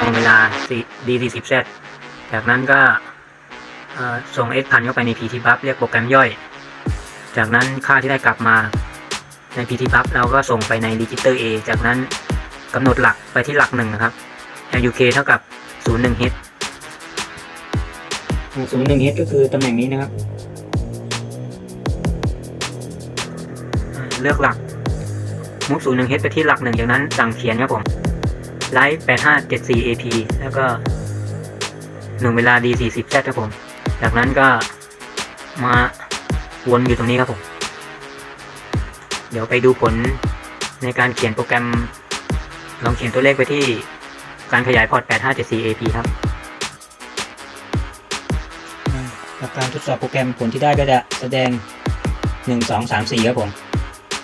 วงเวลา D40Z จากนั้นก็เอ่อส่ง S พันเข้าไปใน PT Buf เรียกโปรแกรมย่อย จากนั้นค่าที่ได้กลับมาใน PT Buf เราก็ส่งไปใน Register A จากนั้นกำหนดหลักไปที่หลักหนึ่งนะครับ LUK เท่ากับ 01 H 01 H ก็คือตำแหน่งนี้นะครับ เลือกหลักมุก01 H ไปที่หลักหนึ่งจากนั้นสั่งเขียนครับผม ไลท์8574 AP แล้วก็หนึ่งเวลา D40Z ครับผม จากนั้นก็มาวนอยู่ตรงนี้ครับผม เดี๋ยวไปดูผลในการเขียนโปรแกรม ลองเขียนตัวเลขไปที่การขยายพอร์ต 8574 AP ครับจากการทดสอบโปรแกรมผลที่ได้ก็จะแสดง 1 2 3 4 ครับผม